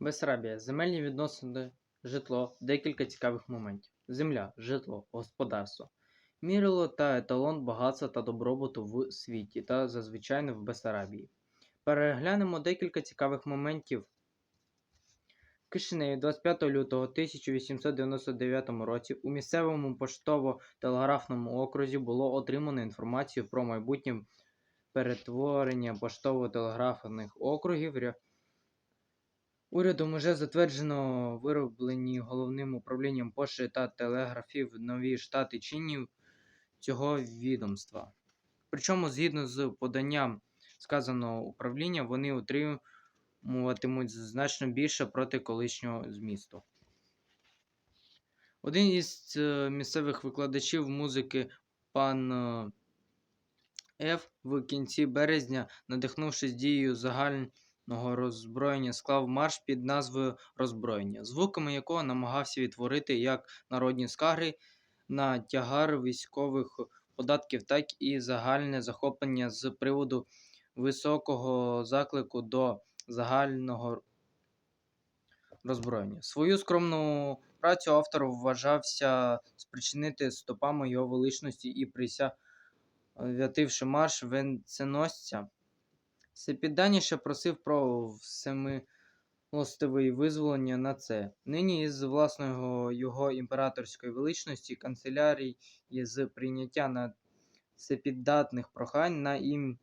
Бесарабія. Земельні відносини, житло, декілька цікавих моментів. Земля, житло, господарство. Мірило та еталон багатства та добробуту в світі та зазвичай в Бесарабії. Переглянемо декілька цікавих моментів. Кишиневі 25 лютого 1899 році у місцевому поштово-телеграфному окрузі було отримано інформацію про майбутнє перетворення поштово-телеграфних округів Урядом уже затверджено вироблені головним управлінням пошти та телеграфів нові штати чинів цього відомства. Причому, згідно з поданням сказаного управління, вони отримуватимуть значно більше проти колишнього змісту. Один із е, місцевих викладачів музики пан е, Ф в кінці березня, надихнувшись дією загального роззброєння, склав марш під назвою Роззброєння, звуками якого намагався відтворити як народні скарги на тягар військових податків, так і загальне захоплення з приводу високого заклику до загального роззброєння. Свою скромну працю автор вважався спричинити стопами його величності і присвятивши марш венценосця. Всепідданіше просив про всемилостиве визволення на це. Нині із власного його імператорської величності канцелярії з прийняття на всепіддатних прохань на ім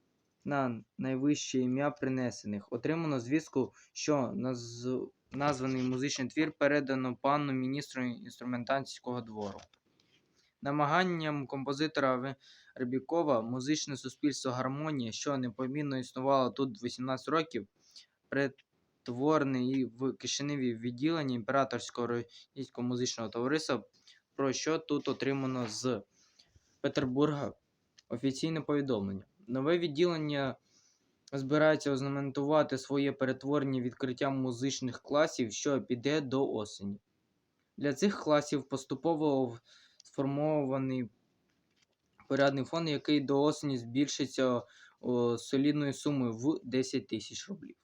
на найвище ім'я принесених. Отримано звістку, що наз... названий музичний твір передано пану міністру інструментантського двору. Намаганням композитора Рибікова музичне суспільство гармонія, що непомінно існувало тут 18 років, перетворене і в Кишиневі відділення імператорського російського музичного товариства, про що тут отримано з Петербурга офіційне повідомлення. Нове відділення збирається ознаменувати своє перетворення відкриттям музичних класів, що піде до осені. Для цих класів поступово сформований порядний фонд, який до осені збільшиться о, солідною сумою в 10 тисяч рублів.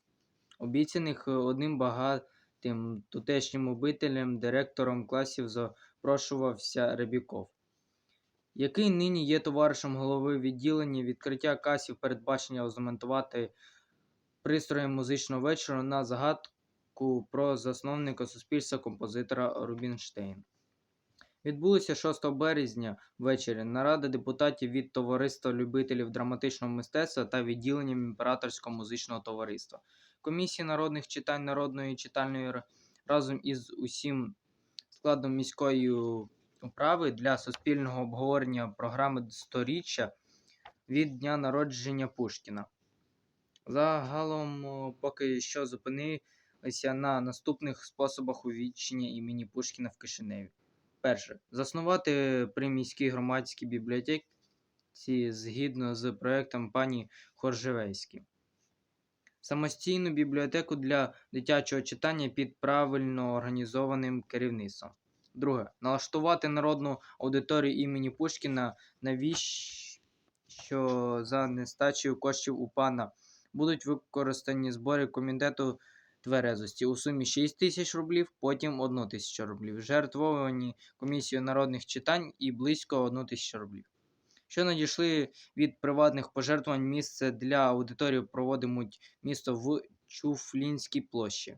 Обіцяних е, одним багатим тутешнім обителем, директором класів запрошувався Рябіков який нині є товаришем голови відділення відкриття касів передбачення ознаменувати пристроєм музичного вечора на загадку про засновника суспільства композитора Рубінштейн. Відбулося 6 березня ввечері нарада депутатів від Товариства любителів драматичного мистецтва та відділенням імператорського музичного товариства, комісії народних читань народної читальної разом із усім складом міської управи для суспільного обговорення програми сторіччя від дня народження Пушкіна. Загалом, поки що зупинилися на наступних способах увічнення імені Пушкіна в Кишиневі. Перше. Заснувати при міській громадській бібліотеці згідно з проектом пані Хоржевейській. Самостійну бібліотеку для дитячого читання під правильно організованим керівництвом. Друге. Налаштувати народну аудиторію імені Пушкіна, навіщо за нестачею коштів у пана будуть використані збори комітету тверезості у сумі 6 тисяч рублів, потім 1 тисяча рублів, жертвовані комісією народних читань і близько 1 тисячу рублів. Що надійшли від приватних пожертвувань місце для аудиторії проводимуть місто в Чуфлінській площі.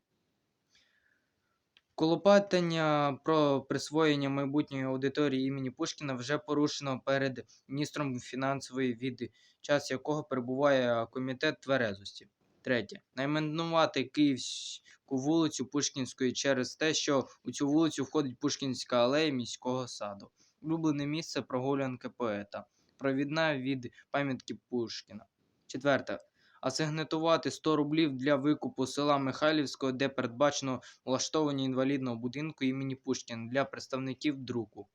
Колопатання про присвоєння майбутньої аудиторії імені Пушкіна вже порушено перед міністром фінансової від час якого перебуває комітет тверезості. Третє. Найменувати Київську вулицю Пушкінської через те, що у цю вулицю входить Пушкінська алея міського саду. Улюблене місце прогулянки поета. Провідна від пам'ятки Пушкіна. Четверте. Асигнатувати 100 рублів для викупу села Михайлівського, де передбачено влаштовування інвалідного будинку імені Пушкіна для представників друку.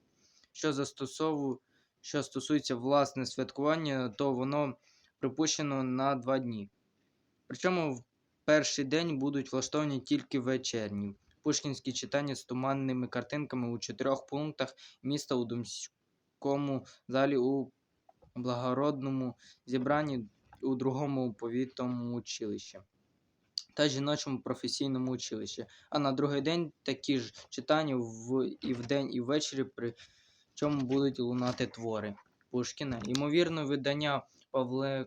Що застосову... що стосується власне святкування, то воно припущено на два дні. Причому в перший день будуть влаштовані тільки вечірні. Пушкінські читання з туманними картинками у чотирьох пунктах міста у Думському залі у благородному зібранні у другому повітовому училищі. та жіночому професійному училищі. А на другий день такі ж читання в, і вдень, і ввечері, при чому будуть лунати твори Пушкіна. Ймовірно, видання Павленкова,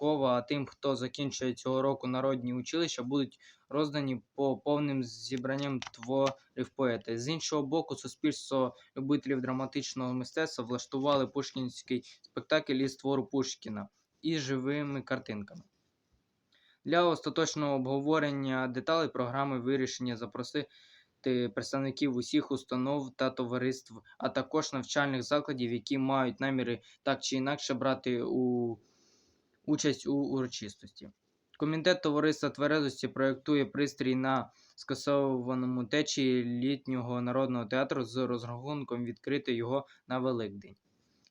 а тим, хто закінчує цього року народні училища, будуть роздані по повним зібранням творів поета. З іншого боку, суспільство любителів драматичного мистецтва влаштували пушкінський спектакль із твору Пушкіна із живими картинками. Для остаточного обговорення деталей програми вирішення запросити представників усіх установ та товариств, а також навчальних закладів, які мають наміри так чи інакше брати у... участь у урочистості. Комітет товариства тверезості проєктує пристрій на скасованому течії літнього народного театру з розрахунком відкрити його на Великдень.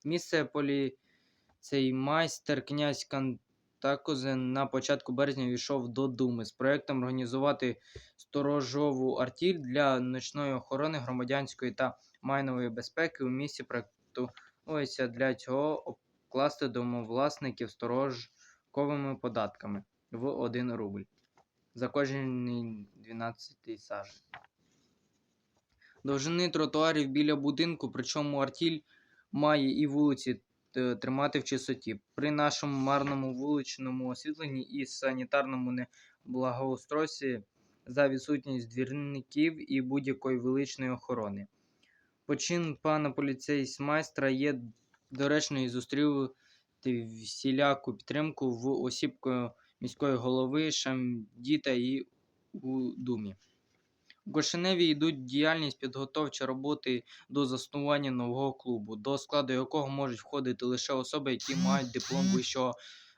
Місце поліцеймайстер князь Кантакузен на початку березня війшов до Думи з проєктом організувати сторожову артіль для ночної охорони громадянської та майнової безпеки у місті проєктується для цього обкласти домовласників сторожковими податками в 1 рубль за кожен 12 сажень. Довжини тротуарів біля будинку, причому артіль має і вулиці е, тримати в чистоті. При нашому марному вуличному освітленні і санітарному неблагоустройстві за відсутність двірників і будь-якої величної охорони. Почин пана поліцеймайстра є доречною і зустріти всіляку підтримку в осіб міської голови Шамдіта і у Думі. У Кошеневі йдуть діяльність підготовчі роботи до заснування нового клубу, до складу якого можуть входити лише особи, які мають диплом вищого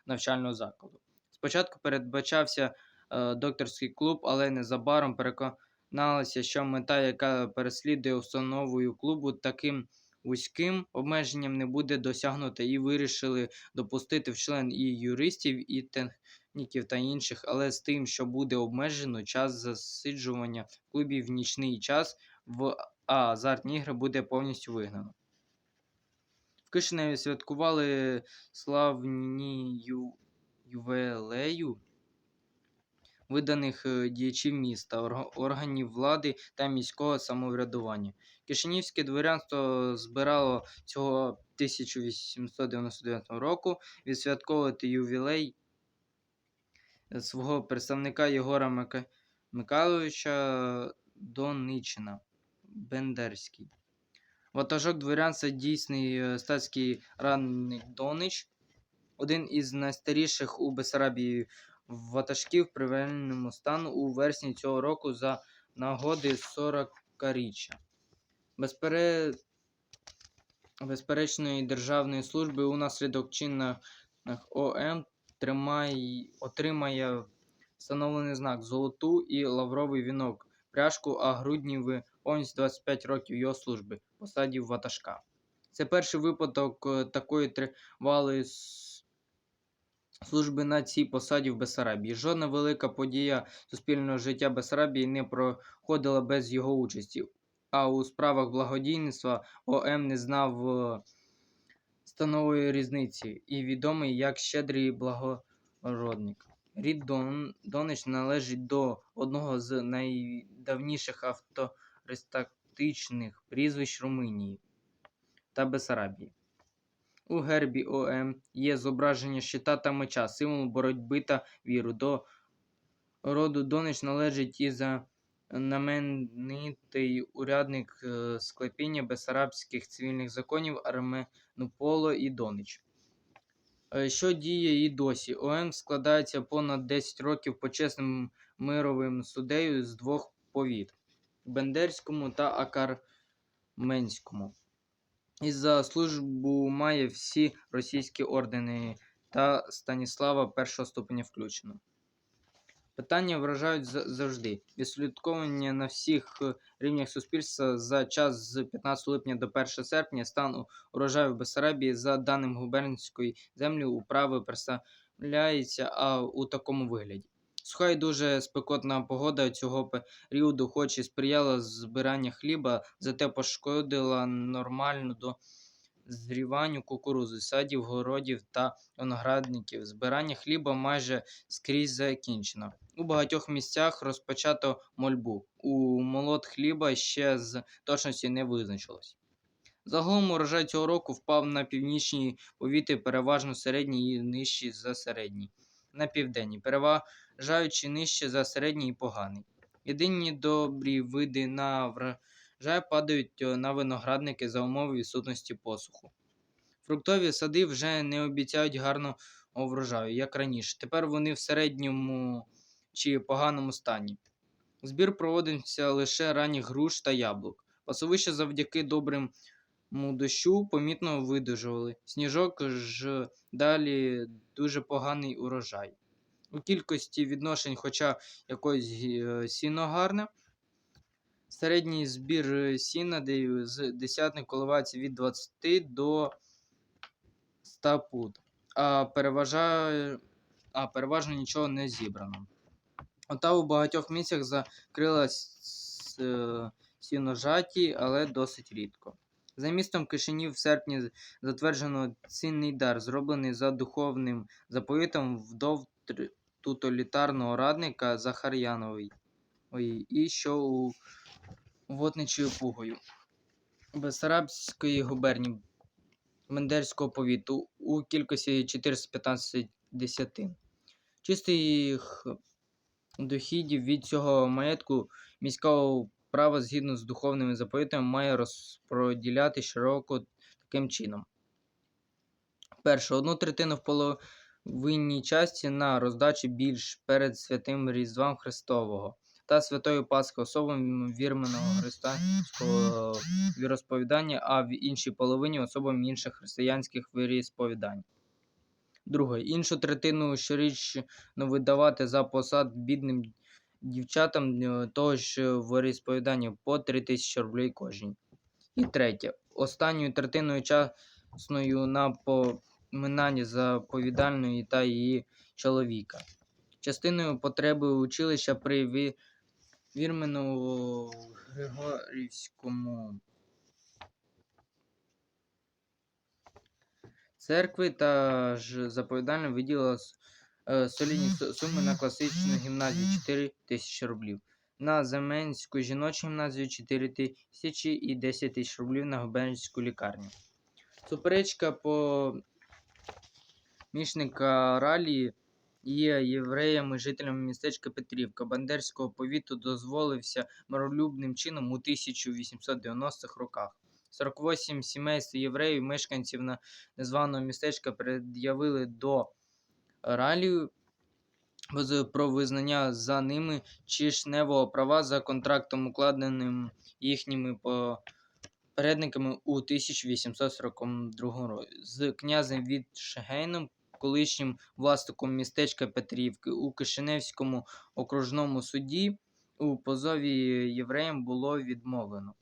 навчального закладу. Спочатку передбачався е, докторський клуб, але незабаром переконалися, що мета, яка переслідує установою клубу, таким вузьким обмеженням не буде досягнута, і вирішили допустити в член і юристів, і техніків та інших, але з тим, що буде обмежено час засиджування в клубі в нічний час, в азартні ігри буде повністю вигнано. В Кишиневі святкували славні ю... ювелею виданих е, діячів міста, органів влади та міського самоврядування. Кишинівське дворянство збирало цього 1899 року відсвятковувати ювілей свого представника Єгора Мика... Миколайовича Доничина Бендерський. Ватажок дворянства дійсний е, статський радник Донич, один із найстаріших у Бесарабії ватажків приведеному стану у вересні цього року за нагоди 40-річчя. Безпере... Безперечної державної служби унаслідок чинних ОМ тримай... отримає встановлений знак золоту і лавровий вінок, пряжку, а грудні ви повністю 25 років його служби, посаді ватажка. Це перший випадок е, такої тривалої служби на цій посаді в Бесарабії. Жодна велика подія суспільного життя Бесарабії не проходила без його участі, а у справах благодійництва ОМ не знав е, станової різниці і відомий як щедрий благородник. Рід Дон, Донич належить до одного з найдавніших автористатичних прізвищ Румунії та Бесарабії. У гербі ОМ є зображення щита та меча, символ боротьби та віру. До роду Донич належить і знаменитий урядник е, склепіння бесарабських цивільних законів Арменуполо і Донич. Е, Що діє і досі? ОМ складається понад 10 років почесним мировим суддею з двох повіт Бендерському та Акарменському. І за службу має всі російські ордени та Станіслава першого ступеня включено. Питання вражають за- завжди. Відслідковування на всіх е, рівнях суспільства за час з 15 липня до 1 серпня стан урожаю в Бессарабії за даним губернської землі управи представляється а, у такому вигляді. Суха і дуже спекотна погода цього періоду, хоч і сприяла збиранню хліба, зате пошкодила нормальну до зріванню кукурузи, садів, городів та виноградників. Збирання хліба майже скрізь закінчено. У багатьох місцях розпочато мольбу. У молот хліба ще з точності не визначилось. Загалом урожай цього року впав на північні повіти переважно середній і нижчий за середній. На південні, переважаючи нижче за середній і поганий. Єдині добрі види на врожай падають е, на виноградники за умови відсутності посуху. Фруктові сади вже не обіцяють гарного врожаю, як раніше. Тепер вони в середньому чи поганому стані. Збір проводився лише ранніх груш та яблук. Пасовища завдяки добрим дощу помітно видужували. Сніжок ж далі дуже поганий урожай. У кількості відношень, хоча якось е, сіно гарне. Середній збір е, сіна з десятник коливається від 20 до 100 пуд, а, переважає, а переважно нічого не зібрано. Ота у багатьох місцях закрила е, сіножаті, але досить рідко. За містом Кишинів в серпні затверджено цінний дар, зроблений за духовним заповітом вдов тоталітарного радника Захар'янової, і що у Вотничою Пугою Бесарабської губернії Бендерського повіту у кількості 415 десятин. Чистих доходів від цього маєтку міського права згідно з духовними заповітами має розподіляти широко таким чином. Перше, одну третину в половинній часті на роздачі більш перед святим Різдвом Христового та Святою Пасхою особам вірменого християнського віросповідання, а в іншій половині особам інших християнських віросповідань. Друге, іншу третину щорічно видавати за посад бідним дівчатам е, того ж віросповідання по 3 тисячі рублей кожній. І третє, останньою третиною часною на поминання заповідальної та її чоловіка. Частиною потреби училища при ві- вірмену Григорівському церкви та ж заповідально виділила е, солідні суми на класичну гімназію 4 тисячі рублів, на Заменську жіночу гімназію 4 тисячі і 10 тисяч рублів на губернську лікарню. Суперечка по мішника Ралі є євреями, жителями містечка Петрівка Бандерського повіту дозволився миролюбним чином у 1890-х роках. 48 сімейств євреїв, мешканців на незваного містечка пред'явили до Ралі з- про визнання за ними чишневого права за контрактом, укладеним їхніми попередниками у 1842 році з князем Вітшгейном, колишнім власником містечка Петрівки у Кишиневському окружному суді у позові євреям було відмовлено.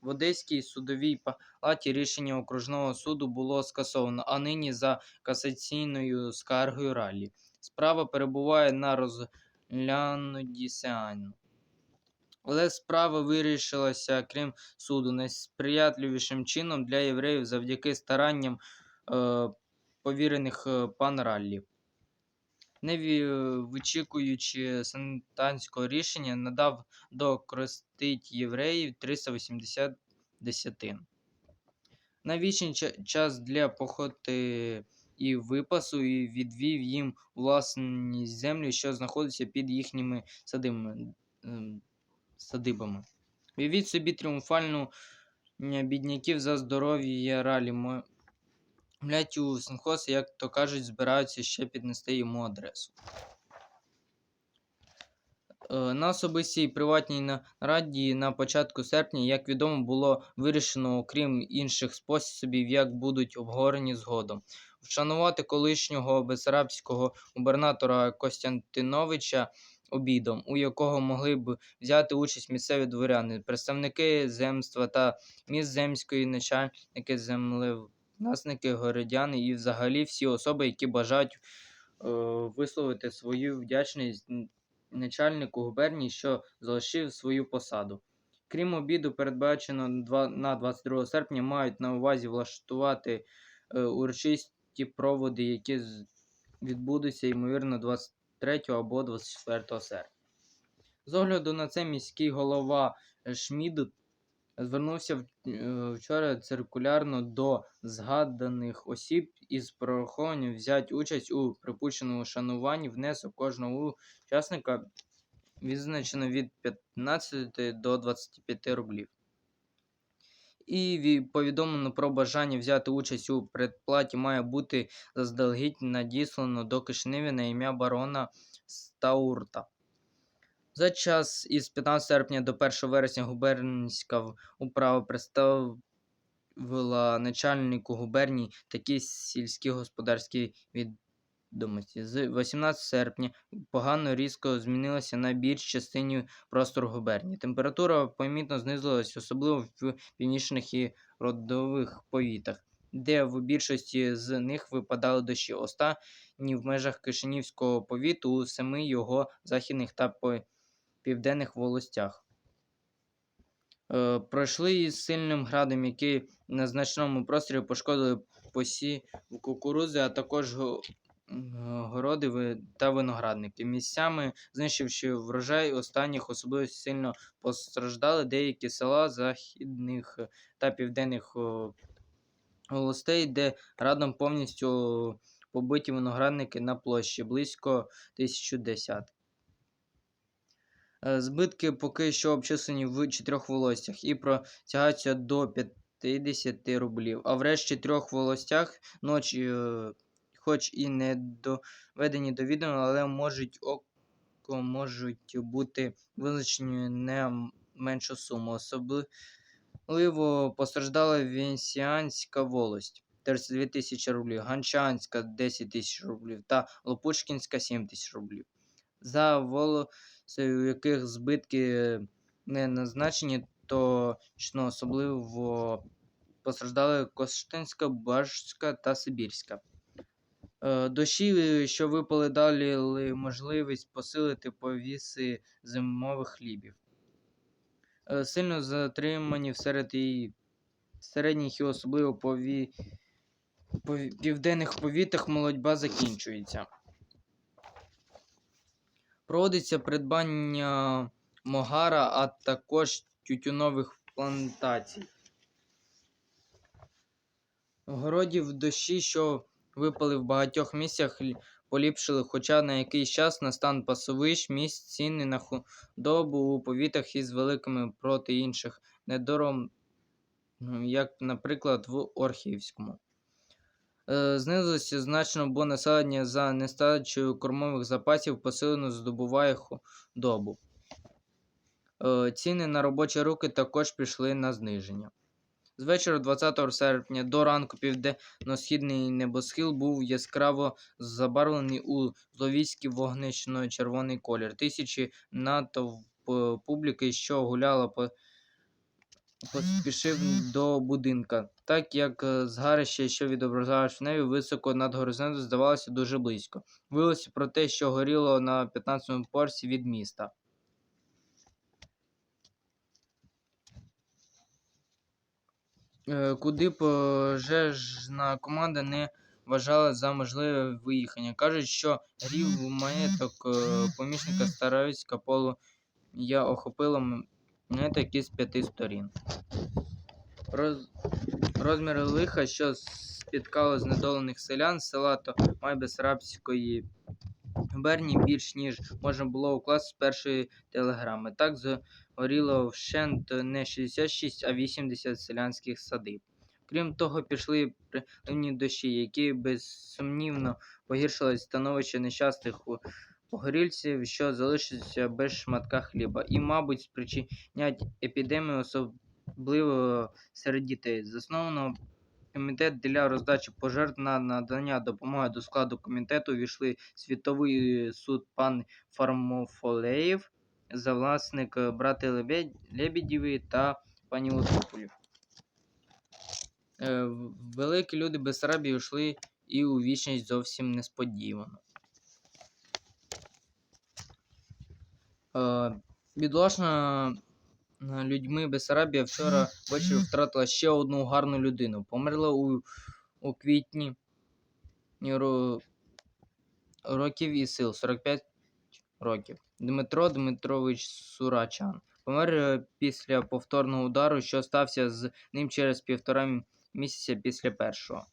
В Одеській судовій палаті рішення окружного суду було скасовано, а нині за касаційною скаргою ралі. Справа перебуває на розгляді сеану. Але справа вирішилася, крім суду, найсприятливішим чином для євреїв завдяки старанням е, повірених е, пан Раллі. Не вичікуючи сентанського рішення, надав до крестить євреїв 380 десятин. На вічний час для похоти і випасу і відвів їм у власність землю, що знаходиться під їхніми садибами. ем, садибами. Собі тріумфальну бідняків за здоров'я ралі. Млять у синхоз, як то кажуть, збираються ще піднести йому адресу. Е, На особистій приватній нараді на початку серпня, як відомо, було вирішено, окрім інших способів, як будуть обговорені згодом. Вшанувати колишнього бесарабського губернатора Костянтиновича обідом, у якого могли б взяти участь місцеві дворяни, представники земства та міст земської начальники землевласники, городяни і взагалі всі особи, які бажають е, висловити свою вдячність начальнику губернії, що залишив свою посаду. Крім обіду, передбачено на 22 серпня, мають на увазі влаштувати е, урочисті проводи, які відбудуться, ймовірно, 23 або 24 серпня. З огляду на це міський голова е, Шмід звернувся е, вчора циркулярно до згаданих осіб із проханням взяти участь у припущеному шануванні внесок кожного учасника відзначено від 15 до 25 рублів. І повідомлено про бажання взяти участь у предплаті має бути заздалегідь надіслано до Кишиневі на ім'я барона Стаурта. За час із 15 серпня до 1 вересня губернська управа представила начальнику губернії такі сільські господарські відомості. З 18 серпня погано різко змінилася на більш частині простору губернії. Температура помітно знизилась, особливо в північних і родових повітах, де в більшості з них випадали дощі. Останні в межах Кишинівського повіту у семи його західних та по- південних волостях. Е, пройшли із сильним градом, який на значному просторі пошкодили посів кукурузи, а також городи та виноградники. Місцями, знищивши врожай, останніх особливо сильно постраждали деякі села західних та південних областей, де градом повністю побиті виноградники на площі близько 1010. Е, Збитки поки що обчислені в чотирьох волостях і протягаються до 50 рублів. А в решті трьох волостях ночі, е, хоч і не доведені до відома, але можуть око можуть бути визначені не меншу суму. Особливо постраждала Венсіанська волость 32 тисячі рублів, Ганчанська 10 тисяч рублів та Лопушкінська 7 тисяч рублів. За волосею, у яких збитки не назначені, точно особливо постраждали Костянська, Башська та Сибірська. Е, Дощі, що випали далі, можливість посилити повіси зимових хлібів. Е, Сильно затримані всеред і середніх і особливо пові- південних повітах молодьба закінчується. Проводиться придбання могара, а також тютюнових плантацій. Городів дощі, що випали в багатьох місцях, поліпшили, хоча на якийсь час на стан пасовищ місць ціни на худобу у повітах із великими проти інших недором, ну, як, наприклад, в Орхівському. Е, Знизилося значно, бо населення за нестачею кормових запасів посилено здобуває худобу. Е, Ціни на робочі руки також пішли на зниження. З вечора 20 серпня до ранку південно-східний небосхил був яскраво забарвлений у зловіський вогнично-червоний колір. Тисячі натовп е, публіки, що гуляла по поспішив до будинка, так як е, згарище, що відображалось в небі високо над горизонтом, здавалося дуже близько. Виявилося про те, що горіло на 15-му порсі від міста. Е, Куди пожежна команда не вважала за можливе виїхання. Кажуть, що грів маєток е, помічника Старовицька полу я охопила м- маєток із п'яти сторін. Роз... Розміри лиха, що спіткало знедолених селян села то Майбесарабської губернії більш ніж можна було укласти з першої телеграми. Так згоріло вщент не 66, а 80 селянських садиб. Крім того, пішли приливні дощі, які безсумнівно погіршили становище нещасних у- погорільців, що залишилися без шматка хліба, і, мабуть, спричинять епідемію, особливо серед дітей. Засновано комітет для роздачі пожертв на надання допомоги до складу комітету війшли світовий суд пан Фармофолеєв, завласник е, брати Лебедєві та пані Лотополів. Е, Великі люди Бессарабії йшли і у вічність зовсім несподівано. Бідолашна е, людьми Бесарабія вчора ввечері втратила ще одну гарну людину. Померла у, у квітні ро- років і сил 45 років. Дмитро Дмитрович Сурачан помер е, після повторного удару, що стався з ним через півтора місяця після першого.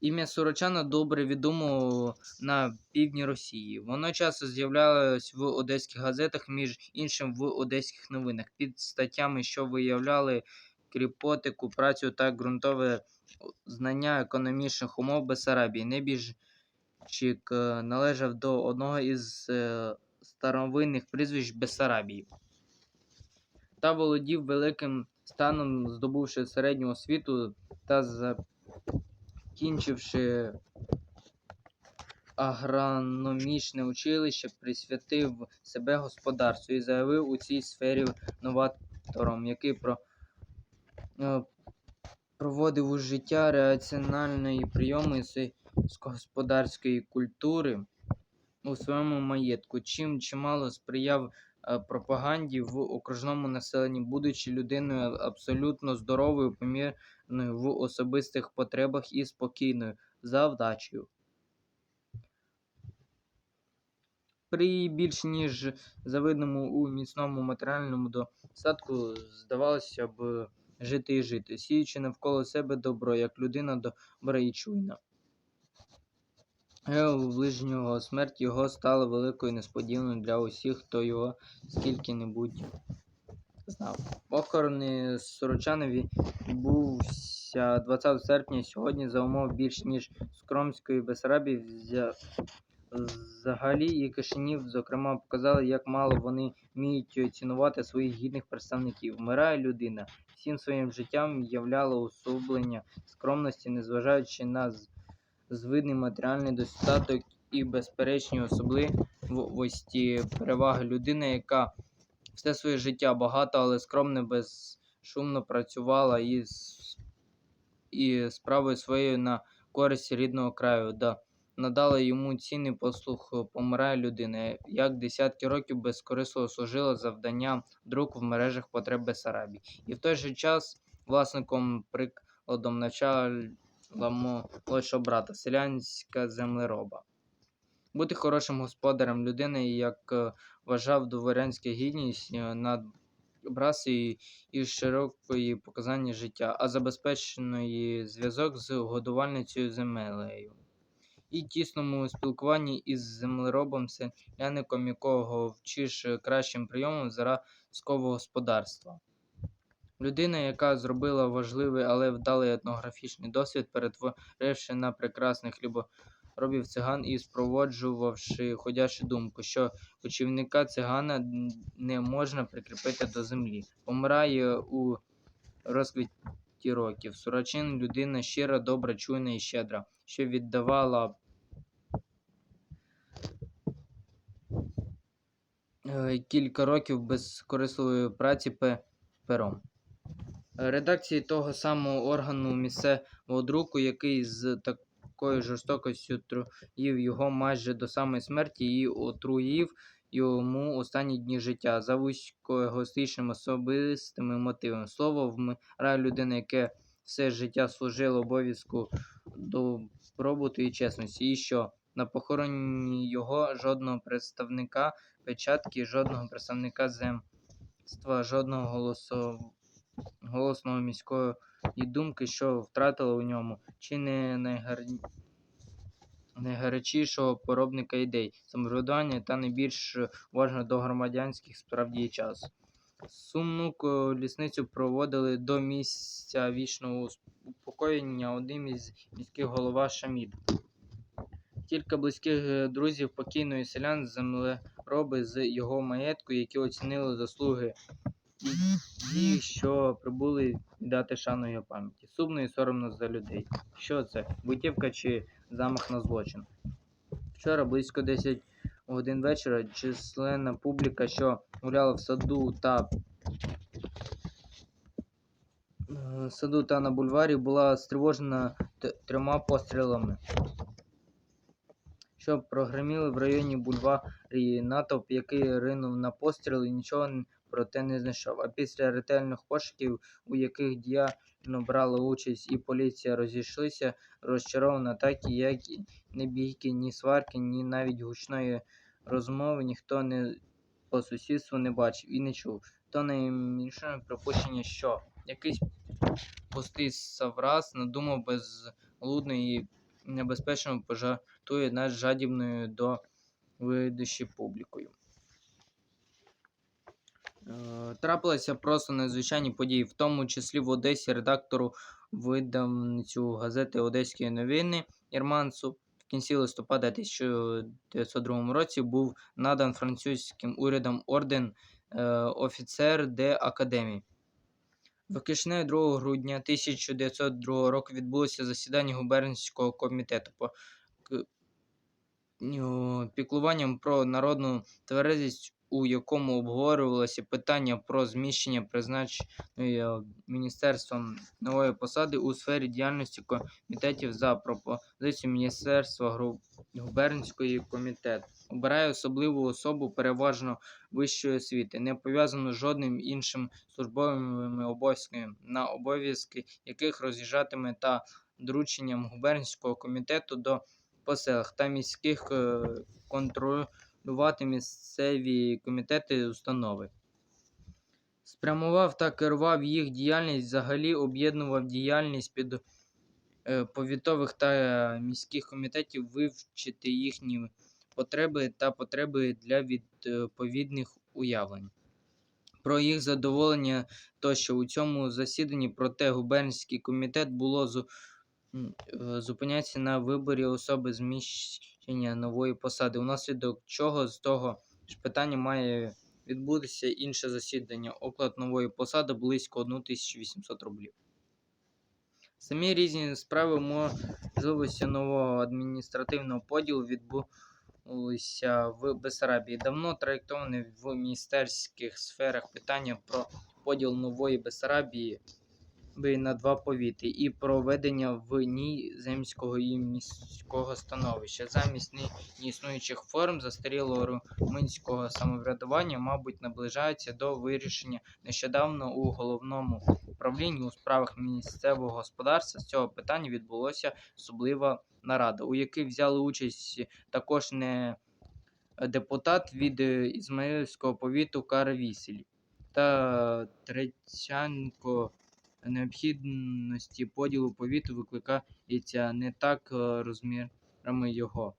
Ім'я Сурачана добре відомо на півдні Росії. Воно часто з'являлось в одеських газетах, між іншим в одеських новинах, під статтями, що виявляли кріпотику, працю та ґрунтове знання економічних умов Бесарабії. Небіжчик е, належав до одного із е, старовинних прізвищ Бесарабії та володів великим станом, здобувши середню освіту та закінчивши агрономічне училище, присвятив себе господарству і заявив у цій сфері новатором, який про, е, проводив у життя раціональної прийоми сільськогосподарської культури у своєму маєтку, чим чимало сприяв пропаганді в окружному населенні, будучи людиною абсолютно здоровою, помірною в особистих потребах і спокійною за вдачею. При більш ніж завидному у міцному матеріальному достатку здавалося б жити і жити, сіючи навколо себе добро, як людина добра і чуйна. Ближнього смерть його стала великою несподіваною для усіх, хто його скільки-небудь знав. Похорони Сорочанові відбувся 20 серпня. Сьогодні за умов більш ніж Скромської Бесарабії взагалі і Кишинів, зокрема, показали, як мало вони вміють цінувати своїх гідних представників. Вмирає людина, всім своїм життям являла усублення скромності, незважаючи на звидний матеріальний достаток і безперечні особливості переваги людини, яка все своє життя багато, але скромно, безшумно працювала і, і справою своєю на користь рідного краю. Да, надала йому цінний послуг, помирає людина, як десятки років безкорисливо служила завдання друку в мережах потреб Бесарабії. І в той же час власником прикладом навчала молодшого брата, селянська землероба. Бути хорошим господарем людини, як е, вважав дворянська гідність е, над і, і широкої показання життя, а забезпечений зв'язок з годувальницею землею. І тісному спілкуванні із землеробом, селяником, якого вчиш кращим прийомом зразкового господарства. Людина, яка зробила важливий, але вдалий етнографічний досвід, перетворивши на прекрасних хліборобів циган і спроводжувавши ходячу думку, що кочівника цигана не можна прикріпити до землі. Помирає у розквіті років. Сурачин людина щира, добра, чуйна і щедра, що віддавала кілька років безкорисливої праці пером. Редакції того самого органу місцевого друку, який з такою жорстокістю труїв його майже до самої смерті і отруїв йому останні дні життя за вузькоегоїстичними особистими мотивами. Слово вмирає людина, яке все життя служило обов'язку добробуту і чесності, і що на похороні його жодного представника печатки, жодного представника земства, жодного голосу голосного міської думки, що втратила у ньому, чи не найгар... найгарячішого поробника ідей, самоврядування та найбільш уважно до громадянських справ діє час. Сумну лісницю проводили до місця вічного упокоєння одним із міських голова Шамід. Кілька близьких е, друзів покійної селян, землероби з його маєтку, які оцінили заслуги ті, що прибули віддати шану його пам'яті. Сумно і соромно за людей. Що це? Витівка чи замах на злочин? Вчора близько 10 годин вечора численна публіка, що гуляла в саду та е, саду та на бульварі, була стривожена трьома пострілами, що прогреміли в районі бульварі натовп, який ринув на постріл і нічого проте не знайшов. А після ретельних пошуків, у яких діяльно брала участь і поліція розійшлися, розчарована так, як ні бійки, ні сварки, ні навіть гучної розмови ніхто не по сусідству не бачив і не чув. То найменше припущення, що якийсь пустий савраз надумав безглудно і небезпечно пожартує над жадібною до видищі публікою. Е, Трапилися просто надзвичайні події, в тому числі в Одесі редактору видавницю газети Одеські новини Єрманцу в кінці листопада 1902 році був надан французьким урядом орден е, офіцер де Академії. В Кишневі 2 грудня 1902 року відбулося засідання губернського комітету по піклуванням про народну тверезість, у якому обговорювалося питання про зміщення призначеної е, міністерством нової посади у сфері діяльності комітетів за пропозицією Міністерства губернської комітету. Обирає особливу особу переважно вищої освіти, не пов'язану з жодним іншим службовими обов'язками, на обов'язки яких роз'їжджатиме та дорученням губернського комітету до по селах та міських е, контролювати місцеві комітети установи. Спрямував та керував їх діяльність, взагалі об'єднував діяльність під е, повітових та е, міських комітетів, вивчити їхні потреби та потреби для відповідних уявлень. Про їх задоволення тощо у цьому засіданні, проте губернський комітет було е, зупинятися на виборі особи зміщення нової посади, унаслідок чого з того ж питання має відбутися інше засідання. Оклад нової посади близько 1800 рублів. Самі різні справи можливості нового адміністративного поділу відбулися в Бесарабії. Давно траєктоване в міністерських сферах питання про поділ нової Бесарабії би на два повіти і проведення в ній земського і міського становища. Замість нині існуючих форм застарілого румунського самоврядування, мабуть, наближається до вирішення нещодавно у головному управлінні у справах місцевого господарства з цього питання відбулося особлива нарада, у якій взяли участь також не депутат від Ізмаїльського повіту Кара Каравіселі та Тречанко необхідності поділу повіту викликається не так е, розмірами його.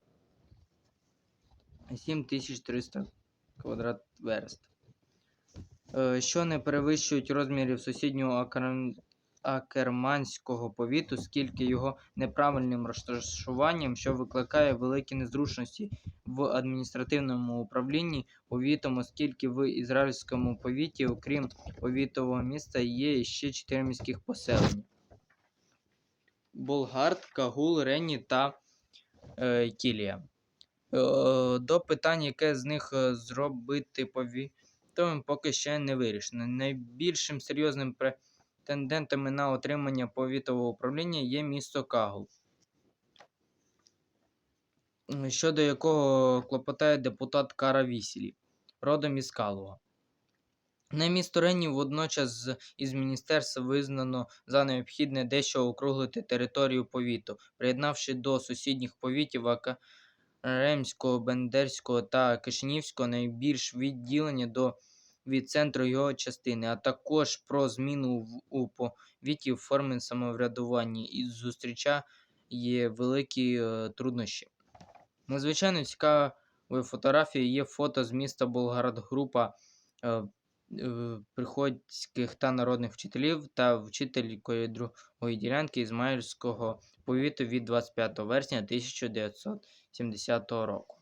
7300 квадрат верст. Е, Що не перевищують розмірів сусіднього акерманського повіту, скільки його неправильним розташуванням, що викликає великі незручності в адміністративному управлінні повітом, оскільки в ізраїльському повіті, окрім повітового міста, є ще чотири міських поселення: Болгард, Кагул, Ренні та е, Кілія. Е, до питань, яке з них е, зробити повітовим, поки ще не вирішено. Найбільшим серйозним претендентами на отримання повітового управління є місто Кагул, щодо якого клопотає депутат Кара Вісілі, родом із Калуга. На місто Ренні водночас із міністерства визнано за необхідне дещо округлити територію повіту, приєднавши до сусідніх повітів Акаремського, Бендерського та Кишинівського найбільш відділення до від центру його частини, а також про зміну в, у повіті форми самоврядування і зустрічає великі е, труднощі. Надзвичайно цікавою фотографією є фото з міста Болградгрупа е, е, приходських та народних вчителів та вчителькою другої ділянки Ізмаїльського повіту від 25 вересня 1970 року.